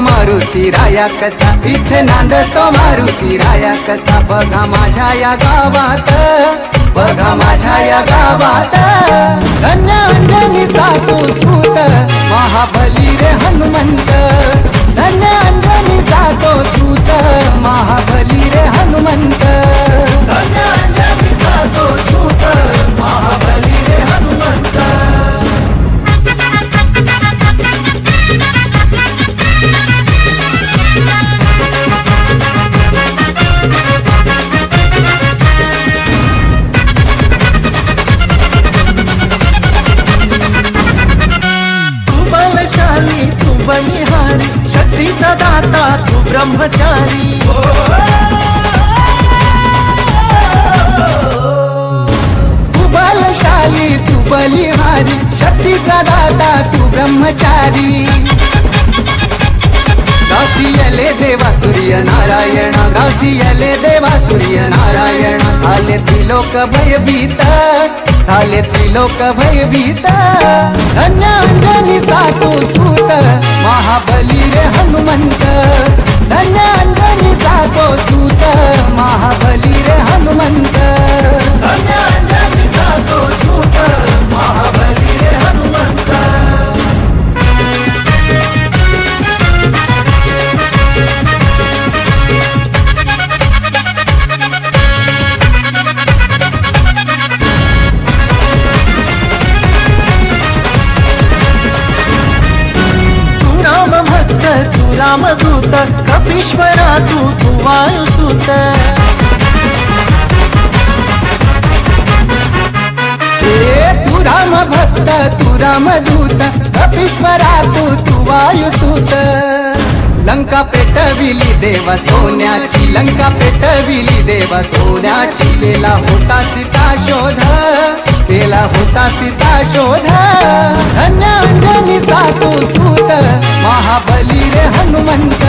मारुती राया कसा? इथे नांदतो मारुती राया कसा? बघा माझ्या या गावात बघा माझ्या या गावात. धन्य अंजनीचा तू हरी तू बलिहारी शक्तीचा दाता तू ब्रह्मचारी. तू बलशाली तू बलिहारी शक्तीचा दाता तू ब्रह्मचारी. गासियले देवा सूर्य नारायण गासियले देवा सूर्य नारायण झाले त्रिलोक भयभीत झाले त्रिलोक भयभीत धन्य अंजनीचा तू सूत महाबली रे हनुमंत धन्य अंजनीचा तो सूत रामदूत कपीश्वरा तू तू वायुसूत तू राम भक्त तू रामदूत कपीश्वरा तू तू वायुसूत लंका पेटविली देवा सोन्याची लंका पेटविली देवा सोन्याची केला होता सीता शोध केला होता सीता शोध। धन्य अंजनीचा तू सूत महाबली रे